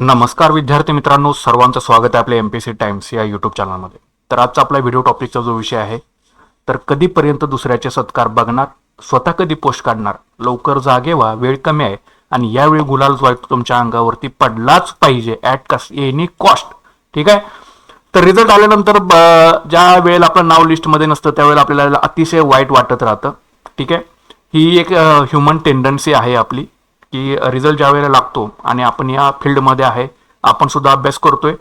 नमस्कार विद्यार्थी मित्रांनो सर्वांचं स्वागत आहे आपल्या एम पी सी टाइम्स या युट्यूब चॅनलमध्ये तर आजचा आपला व्हिडिओ टॉपिकचा जो विषय आहे तर कधीपर्यंत दुसऱ्याचे सत्कार बघणार स्वतः कधी पोस्ट काढणार लवकर जागे व्हा वेळ कमी आहे आणि यावेळी गुलाल जो आहे तुमच्या अंगावरती पडलाच पाहिजे ॲट कस एनी कॉस्ट ठीक आहे? तर रिझल्ट आल्यानंतर ब- ज्या वेळेला आपलं नाव लिस्टमध्ये नसतं त्यावेळेला आपल्याला अतिशय वाईट वाटत राहतं. ठीक आहे? ही एक ह्युमन टेंडन्सी आहे आपली. की रिझल्ट ज्या वेळेला लागतो आणि आपण या फील्डमध्ये आहे आपण सुद्धा अभ्यास करतोय.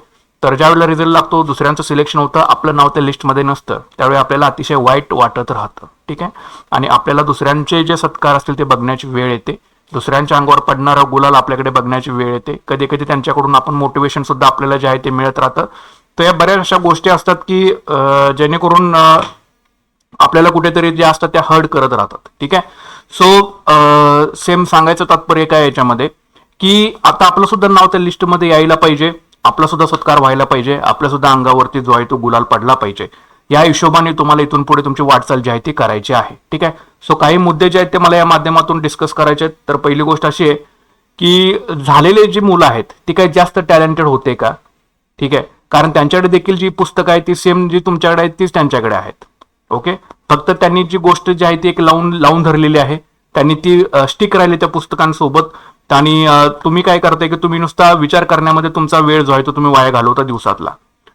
तर ज्या वेळेला रिझल्ट लागतो दुसऱ्यांचं सिलेक्शन होतं आपलं नाव त्या लिस्टमध्ये नसतं. त्यावेळी आपल्याला अतिशय वाईट वाटत राहतं. ठीक आहे? आणि आपल्याला दुसऱ्यांचे जे सत्कार असतील ते बघण्याची वेळ येते. दुसऱ्यांच्या अंगावर पडणारा गुलाल आपल्याकडे बघण्याची वेळ येते. कधी कधी त्यांच्याकडून आपण मोटिवेशन सुद्धा आपल्याला जे आहे ते मिळत राहतं. तर या बऱ्याच अशा गोष्टी असतात की जेणेकरून आपल्याला कुठेतरी जे असतात त्या हर्ड करत राहतात. ठीक आहे? सो सेम सांगायचं तात्पर्य काय याच्यामध्ये? की आता आपलं सुद्धा नाव त्या लिस्टमध्ये यायला पाहिजे. आपला सुद्धा सत्कार व्हायला पाहिजे. आपल्या सुद्धा अंगावरती जो आहे तो गुलाल पडला पाहिजे. या हिशोबाने तुम्हाला इथून पुढे तुमची वाटचाल जी आहे ती करायची आहे. ठीक आहे? सो काही मुद्दे जे आहेत ते मला या माध्यमातून डिस्कस करायचे आहेत. तर पहिली गोष्ट अशी आहे की झालेले जी मुलं आहेत ती काही जास्त टॅलेंटेड होते का? ठीक आहे? कारण त्यांच्याकडे देखील जी पुस्तकं आहेत ती सेम जी तुमच्याकडे आहेत तीच त्यांच्याकडे आहेत. ओके? फक्त त्यांनी जी गोष्ट जी आहे ती एक लावून लावून धरलेली आहे. त्यांनी ती स्टिक राहिली त्या पुस्तकांसोबत. आणि तुम्ही काय करताय की तुम्ही नुसता विचार करण्यामध्ये तुमचा वेळ जो आहे तो तुम्ही वाया घालवता दिवसातला.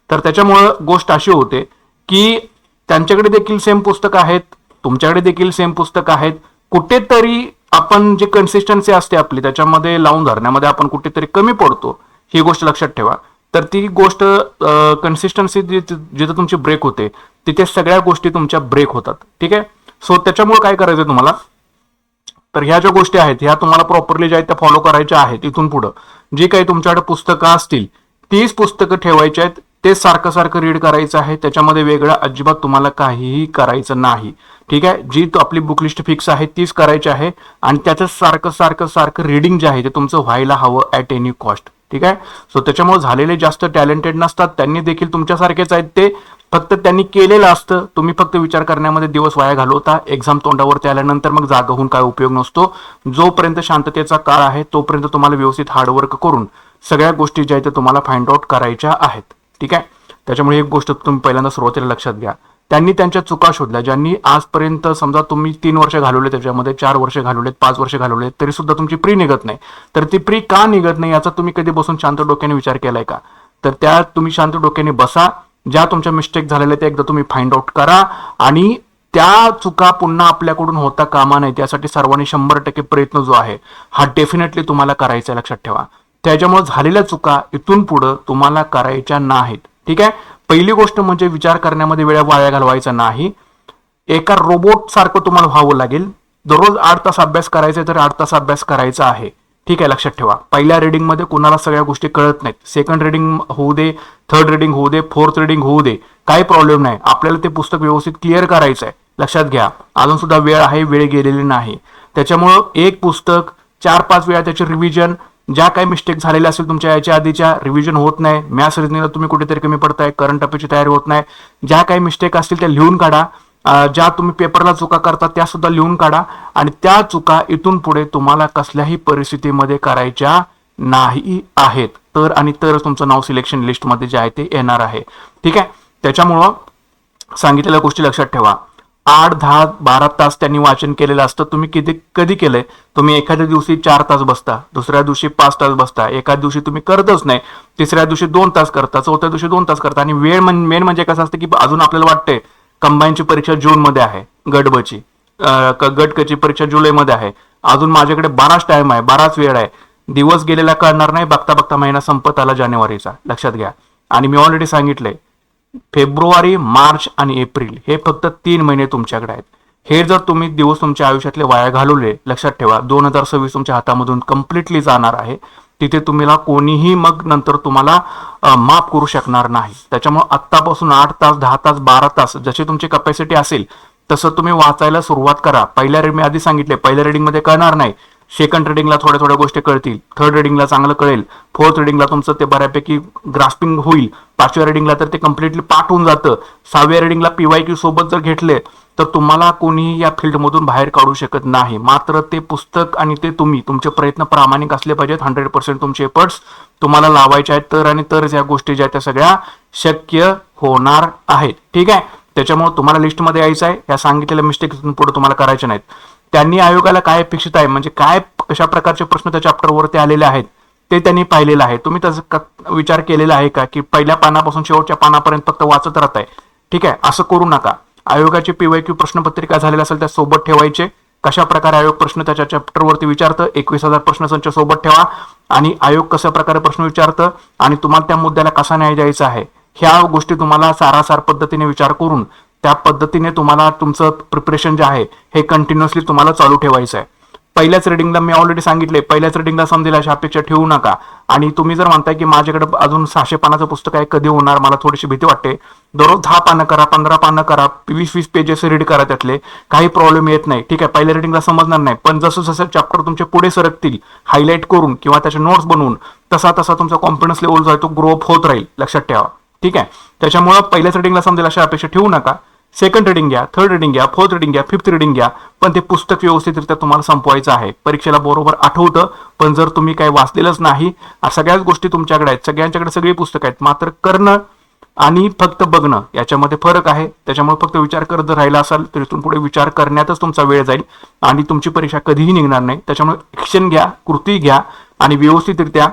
तर त्याच्यामुळं गोष्ट अशी होते की त्यांच्याकडे देखील सेम पुस्तकं आहेत तुमच्याकडे देखील सेम पुस्तकं आहेत. कुठेतरी आपण जे कन्सिस्टन्सी असते आपली त्याच्यामध्ये लावून धरण्यामध्ये आपण कुठेतरी कमी पडतो. ही गोष्ट लक्षात ठेवा. तर ती गोष्ट कन्सिस्टन्सी जिथं तुमची ब्रेक होते तिथे सगळ्या गोष्टी तुमच्या ब्रेक होतात. ठीक आहे? सो त्याच्यामुळे काय करायचं तुम्हाला? तर ह्या ज्या गोष्टी आहेत ह्या तुम्हाला प्रॉपरली ज्या आहेत त्या फॉलो करायच्या आहेत इथून पुढं. जी काही तुमच्याकडे पुस्तकं असतील तीच पुस्तकं ठेवायची आहेत ते सारखं सारखं रीड करायचं आहे त्याच्यामध्ये वेगळं अजिबात तुम्हाला काहीही करायचं नाही. ठीक आहे? जी आपली बुकलिस्ट फिक्स आहे तीच करायची आहे आणि त्याचं सारखं सारखं सारखं रीडिंग जे आहे ते तुमचं व्हायला हवं ॲट एनी कॉस्ट ठीक आहे? सो त्याच्यामुळे झालेले जास्त टॅलेंटेड नसतात. त्यांनी देखील तुमच्यासारखेच आहेत ते. फक्त त्यांनी केलेलं असतं. तुम्ही फक्त विचार करण्यामध्ये दिवस वाया घालवता. एक्झाम तोंडावरती आल्यानंतर मग जागा होऊन काय उपयोग नसतो. जोपर्यंत शांततेचा काळ आहे तोपर्यंत तुम्हाला व्यवस्थित हार्डवर्क करून सगळ्या गोष्टी ज्या आहेत त्या तुम्हाला फाइंड आउट करायच्या आहेत. ठीक आहे? त्याच्यामुळे एक गोष्ट तुम्ही पहिल्यांदा सुरुवातीला लक्षात घ्या. त्यांनी त्यांच्या चुका शोधल्या ज्यांनी आजपर्यंत समजा तुम्ही तीन वर्ष घालवले त्याच्यामध्ये चार वर्ष घालवलेत पाच वर्ष घालवलेत तरी सुद्धा तुमची प्री निघत नाही. तर ती प्री का निघत नाही याचा तुम्ही कधी बसून शांत डोक्याने विचार केलाय का? तर त्या तुम्ही शांत डोक्याने बसा ज्या तुमच्या मिस्टेक झालेल्या त्या एकदा तुम्ही फाइंड आउट करा आणि त्या चुका पुन्हा आपल्याकडून होता कामा नाही त्यासाठी सर्वांनी शंभर टक्के प्रयत्न जो आहे हा डेफिनेटली तुम्हाला करायचा आहे, लक्षात ठेवा. त्याच्यामुळे झालेल्या चुका इथून पुढं तुम्हाला करायच्या नाहीत. ठीक आहे? पहिली गोष्ट म्हणजे विचार करण्यामध्ये वेळ वाया घालवायचा नाही. एका रोबोट सारखं तुम्हाला व्हावं लागेल. दररोज आठ तास अभ्यास करायचा आहे तर आठ तास अभ्यास करायचा आहे. ठीक आहे? लक्षात ठेवा. पहिल्या reading मध्ये कुणाला सगळ्या गोष्टी कळत नाहीत. सेकंड रिडिंग होऊ दे थर्ड रिडिंग होऊ दे फोर्थ रिडिंग होऊ दे. काही प्रॉब्लेम नाही. आपल्याला ते पुस्तक व्यवस्थित क्लिअर करायचं आहे लक्षात घ्या. अजून सुद्धा वेळ आहे वेळ गेलेली नाही. त्याच्यामुळं एक पुस्तक चार पाच वेळा त्याचे रिव्हिजन ज्या काही मिस्टेक झालेल्या असेल तुमच्या याच्या आधीच्या रिव्हिजन होत नाही. मॅथ्स रिजनिंगला तुम्ही कुठेतरी कमी पडताय करंट अफेअरची तयारी होत नाही. ज्या काही मिस्टेक असतील त्या लिहून काढा. ज्या तुम्ही पेपरला चुका करता त्या सुद्धा लिहून काढा. आणि त्या चुका इथून पुढे तुम्हाला कसल्याही परिस्थितीमध्ये करायच्या नाही आहेत. तर आणि तरच तुमचं नाव सिलेक्शन लिस्टमध्ये जे आहे ते येणार आहे. ठीक आहे? त्याच्यामुळं सांगितलेल्या गोष्टी लक्षात ठेवा. आठ दहा बारा तास त्यांनी वाचन केलेलं असतं. तुम्ही किती कधी केलंय? तुम्ही एखाद्या दिवशी चार तास बसता दुसऱ्या दिवशी पाच तास बसता एका दिवशी तुम्ही करतच नाही तिसऱ्या दिवशी दोन तास करता चौथ्या दिवशी दोन तास करता. आणि वेळ मेन म्हणजे कसं असतं की अजून आपल्याला वाटतंय कंबाईनची परीक्षा जून मध्ये आहे गडबची गटकची परीक्षा जुलैमध्ये आहे. अजून माझ्याकडे बाराच टाइम आहे बाराच वेळ आहे. दिवस गेलेला कळणार नाही बघता बघता महिना संपत आला जानेवारीचा लक्षात घ्या. आणि मी ऑलरेडी सांगितलंय फेब्रुवारी मार्च आणि एप्रिल हे फक्त तीन महिने तुमच्याकडे आहेत. हे जर तुम्ही दिवस तुमच्या आयुष्यातले वाया घालवले लक्षात ठेवा दोन हजार सव्वीस तुमच्या हातामधून कम्प्लिटली जाणार आहे. तिथे तुम्हाला कोणीही मग नंतर तुम्हाला माफ करू शकणार नाही. त्याच्यामुळे आत्तापासून आठ तास दहा तास बारा तास जशी तुमची कपॅसिटी असेल तसं तुम्ही वाचायला सुरुवात करा. पहिल्या रीड मी आधी सांगितले पहिल्या reading कळणार नाही. सेकंड रिडिंगला थोड्या थोड्या गोष्टी कळतील. थर्ड रेडिंगला चांगलं कळेल. फोर्थ रेडिंगला तुमचं ते बऱ्यापैकी ग्रास्पिंग होईल. पाचव्या रेडिंगला तर ते कम्प्लिटली पाठ होऊन जातं. सहाव्या रेडिंगला पीवाय क्यू सोबत जर घेतले तर तुम्हाला कोणीही या फील्डमधून बाहेर काढू शकत नाही. मात्र ते पुस्तक आणि ते तुम्ही तुमचे प्रयत्न प्रामाणिक असले पाहिजेत. हंड्रेड पर्सेंट तुमचे एफर्ट्स तुम्हाला लावायचे आहेत. तर आणि तरच या गोष्टी ज्या आहेत त्या सगळ्या शक्य होणार आहेत. ठीक आहे? त्याच्यामुळे तुम्हाला लिस्टमध्ये यायचं आहे. या सांगितलेल्या मिस्टेक पुढे तुम्हाला करायच्या नाहीत. त्यांनी आयोगाला काय अपेक्षित आहे? म्हणजे काय कशा प्रकारचे प्रश्न त्या चॅप्टरवरती आलेले आहेत? ते त्यांनी पाहिलेलं आहे. तुम्ही त्याचा क- विचार केलेला आहे का? की पहिल्या पानापासून शेवटच्या पानापर्यंत फक्त वाचत राहत आहे. ठीक आहे असं करू नका. आयोगाची पीवाय क्यू प्रश्नपत्रिका झालेल्या असेल त्या सोबत ठेवायचे. कशा प्रकारे आयोग प्रश्न त्याच्या चॅप्टरवरती विचारतं? एकवीस हजार प्रश्न संच सोबत ठेवा. आणि आयोग कशा प्रकारे प्रश्न विचारतं? आणि तुम्हाला त्या मुद्द्याला कसा न्याय द्यायचा आहे? ह्या गोष्टी तुम्हाला सारासार पद्धतीने विचार करून त्या पद्धतीने तुम्हाला तुमचं प्रिपरेशन जे आहे हे कंटिन्युअसली तुम्हाला चालू ठेवायचं आहे. पहिल्याच रिडिंगला मी ऑलरेडी सांगितले पहिल्याच रिडिंगला समजेल अशी अपेक्षा ठेवू नका. आणि तुम्ही जर म्हणताय की माझ्याकडे अजून सहाशे पानाचं पुस्तक आहे कधी होणार? मला थोडीशी भीती वाटते. दररोज दहा पानं करा पंधरा पानं करा वीस वीस पेजेस रीड करा त्यातले. काही प्रॉब्लेम येत नाही. ठीक आहे पहिल्या रिडिंगला समजणार नाही. पण जसं जसं चॅप्टर तुमचे पुढे सरकतील हायलाईट करून किंवा त्याचे नोट्स बनवून तसा तसा तुमचा कॉन्फिडन्स लेवल जो आहे तो ग्रोअप होत राहील. लक्षात ठेवा. ठीक आहे? त्याच्यामुळं पहिल्याच रिडिंगला समजेल अशा अपेक्षा ठेवू नका. सेकंड रिडिंग घ्या थर्ड रिडिंग घ्या फोर्थ रिडिंग घ्या फिफ्थ रिडिंग घ्या. पण ते पुस्तक व्यवस्थितरित्या तुम्हाला संपवायचं आहे. परीक्षेला बरोबर आठवतं पण जर तुम्ही काही वाचलेलंच नाही सगळ्याच गोष्टी तुमच्याकडे आहेत. सगळ्यांच्याकडे सगळी पुस्तकं आहेत. मात्र करणं आणि फक्त बघणं याच्यामध्ये फरक आहे. त्याच्यामुळे फक्त विचार करत जर राहिला असाल तर इथून पुढे विचार करण्यातच तुमचा वेळ जाईल आणि तुमची परीक्षा कधीही निघणार नाही. त्याच्यामुळे ऍक्शन घ्या कृती घ्या आणि व्यवस्थितरित्या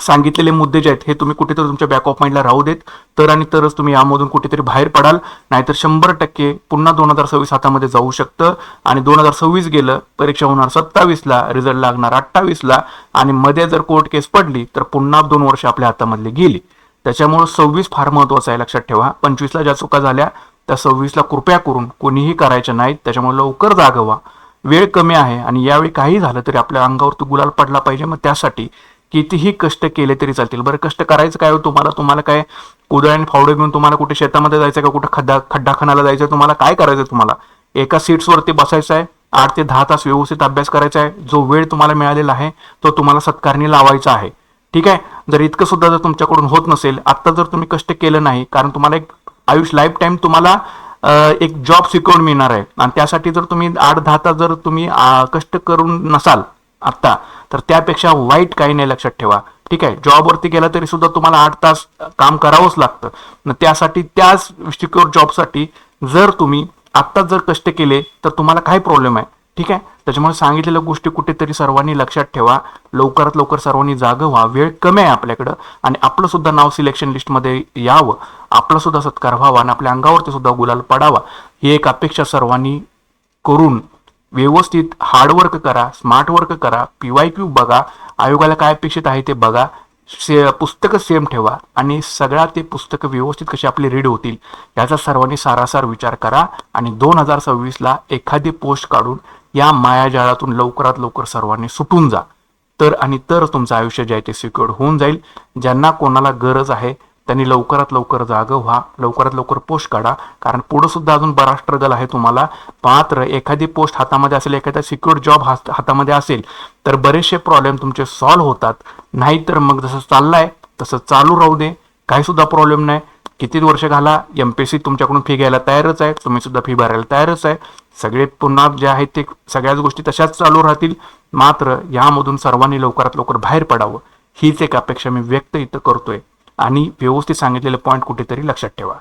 सांगितलेले मुद्दे जे आहेत हे तुम्ही कुठेतरी तुमच्या बॅक ऑफ माइंडला राहू देत. तर आणि तरच तुम्ही यामधून कुठेतरी बाहेर पडाल. नाहीतर शंभर टक्के पुन्हा दोन हजार सव्वीस हातामध्ये जाऊ शकतं. आणि दोन हजार सव्वीस गेलं परीक्षा होणार सत्तावीसला रिझल्ट लागणार अठ्ठावीसला. आणि मध्ये जर कोर्ट केस पडली तर पुन्हा दोन वर्ष आपल्या हातामधली गेली. त्याच्यामुळे सव्वीस फार महत्वाचं आहे लक्षात ठेवा. पंचवीसला ज्या चुका झाल्या त्या सव्वीसला कृपया करून कोणीही करायच्या नाहीत. त्याच्यामुळे लवकर जागवा. वेळ कमी आहे आणि यावेळी काही झालं तरी आपल्या अंगावरती गुलाल पडला पाहिजे. मग त्यासाठी कितीही कष्ट केले तरी चालतील. बरं कष्ट करायचं काय हो तुम्हाला? तुम्हाला काय कुदळ आणि फावडे घेऊन तुम्हाला कुठे शेतामध्ये जायचं का? कुठे खड्डा खड्डा खणाला जायचं? तुम्हाला काय करायचं तुम्हाला? एका सीट्सवरती बसायचं आहे. आठ ते दहा तास व्यवस्थित अभ्यास करायचा आहे. जो वेळ तुम्हाला मिळालेला आहे तो तुम्हाला सत्कारणी लावायचा आहे. ठीक आहे? जर इतकं सुद्धा जर तुमच्याकडून होत नसेल आत्ता जर तुम्ही कष्ट केलं नाही कारण तुम्हाला एक आयुष्य लाईफ टाईम तुम्हाला एक जॉब सिक्युअर मिळणार आहे. आणि त्यासाठी जर तुम्ही आठ दहा तास जर तुम्ही कष्ट करून नसाल आत्ता. तर त्यापेक्षा वाईट काही नाही लक्षात ठेवा. ठीक आहे? जॉबवरती गेला तरी सुद्धा तुम्हाला आठ तास काम करावंच लागतं. त्यासाठी त्याच सिक्युअर जॉबसाठी जर तुम्ही आत्ताच जर कष्ट केले तर तुम्हाला काय प्रॉब्लेम आहे. ठीक आहे? त्याच्यामुळे सांगितलेल्या गोष्टी कुठेतरी सर्वांनी लक्षात ठेवा. लवकरात लवकर सर्वांनी जागं व्हा वेळ कमी आहे आपल्याकडं. आणि आपलं सुद्धा नाव सिलेक्शन लिस्टमध्ये यावं. आपला सुद्धा सत्कार व्हावा आणि आपल्या अंगावरती सुद्धा गुलाल पडावा. ही एक अपेक्षा सर्वांनी करून व्यवस्थित हार्डवर्क करा स्मार्ट वर्क करा पीवाय क्यू बघा आयोगाला काय अपेक्षित आहे ते बघा से पुस्तकं सेम ठेवा आणि सगळ्या ते पुस्तकं व्यवस्थित कशी आपली रीड होतील याचा सर्वांनी सारासार विचार करा आणि दोन हजार सव्वीसला एखादी पोस्ट काढून या मायाजाळातून लवकरात लवकर सर्वांनी सुटून जा. तर आणि तरच तुमचं आयुष्य जे आहे ते सिक्युअर्ड होऊन जाईल. ज्यांना कोणाला गरज आहे त्यांनी लवकरात लवकर जागं व्हा लवकरात लवकर पोस्ट काढा. कारण पुढं सुद्धा अजून बरा स्ट्रगल आहे तुम्हाला. मात्र एखादी पोस्ट हातामध्ये असेल एखादा सिक्युअर जॉब हातामध्ये असेल तर बरेचसे प्रॉब्लेम तुमचे सॉल्व्ह होतात. नाहीतर मग जसं चाललाय तसं चालू राहू दे. काही सुद्धा प्रॉब्लेम नाही. किती वर्ष घाला एम पी सी तुमच्याकडून फी घ्यायला तयारच आहे. तुम्ही सुद्धा फी भरायला तयारच आहे. सगळे पुन्हा जे आहेत ते सगळ्याच गोष्टी तशाच चालू राहतील. मात्र यामधून सर्वांनी लवकरात लवकर बाहेर पडावं. हीच एक अपेक्षा मी व्यक्त इथं करतोय. आणि व्यवस्थित सांगितलेले पॉईंट कुठेतरी लक्षात ठेवा.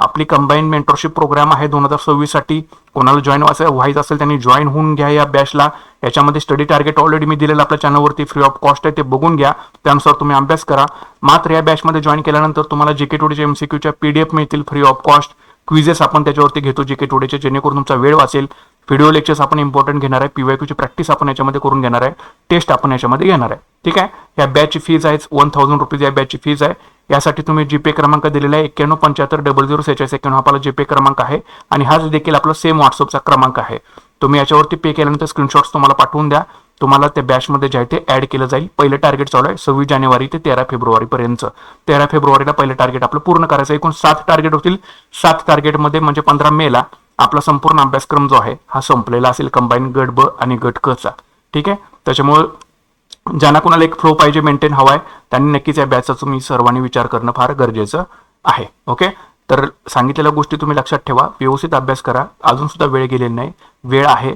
आपली कंबाईन मेंटरशिप प्रोग्राम आहे दोन हजार सव्वीससाठी. कोणाला जॉईन व्हायचं व्हायचं असेल त्यांनी जॉईन होऊन घ्या या बॅचला याच्यामध्ये स्टडी टार्गेट ऑलरेडी मी दिलेलं आपल्या चॅनलवरती फ्री ऑफ कॉस्ट आहे ते बघून घ्या. त्यानुसार तुम्ही अभ्यास करा. मात्र या बॅचमध्ये जॉईन केल्यानंतर तुम्हाला जीके टोडीच्या एमसीक्यूच्या पीडीएफ मिळतील फ्री ऑफ कॉस्ट क्विजेस आपण त्याच्यावरती घेतो जीके टोडेचे जेणेकरून तुमचा वेळ वाचेल. व्हिडिओ लेक्चर्स आपण इम्पॉर्टंट घेणार आहे. पीवायक्यूची प्रॅक्टिस आपण याच्यामध्ये करून घेणार आहे. टेस्ट आपण याच्यामध्ये घेणार आहे. ठीक आहे? या बॅचची फीज आहे वन थाउजंड रुपीज या बॅचची फीज आहे. यासाठी तुम्ही जीपे क्रमांक दिलेला आहे एक्क्याण्णव पंच्याहत्तर डबल झिरो सेहेचाळीस एक्क्याण्णव आपला जीपे क्रमांक आहे आणि हाच देखील आपला सेम व्हॉट्सअपचा क्रमांक आहे. तुम्ही याच्यावरती पे केल्यानंतर स्क्रीनशॉट्स तुम्हाला पाठवून द्या. तुम्हाला त्या बॅचमध्ये जे आहे ते ऍड केलं जाईल. पहिलं टार्गेट चालू आहे सव्वीस जानेवारी ते तेरा फेब्रुवारीपर्यंतचं तेरा फेब्रुवारीला पहिलं टार्गेट आपलं पूर्ण करायचं एकूण सात टार्गेट होतील. सात टार्गेटमध्ये म्हणजे पंधरा मेला आपला संपूर्ण अभ्यासक्रम जो आहे हा संपलेला असेल कंबाईन गट ब आणि गट कचा ठीक आहे? त्याच्यामुळे ज्यांना कोणाला एक फ्लो पाहिजे मेंटेन हवा आहे त्यांनी नक्कीच या बॅचचा तुम्ही सर्वांनी विचार करणं फार गरजेचं आहे. ओके तर सांगितलेल्या गोष्टी तुम्ही लक्षात ठेवा. व्यवस्थित अभ्यास करा. अजून सुद्धा वेळ गेलेली नाही. वेळ आहे.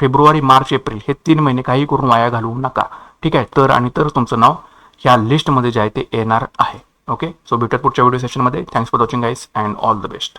फेब्रुवारी मार्च एप्रिल हे तीन महिने काही करून वाया घालवू नका. ठीक आहे? तर आणि तर तुमचं नाव ह्या लिस्टमध्ये जे आहे ते येणार आहे. ओके सो भेटत पुढच्या व्हिडिओ सेशनमध्ये thanks for watching guys and all the best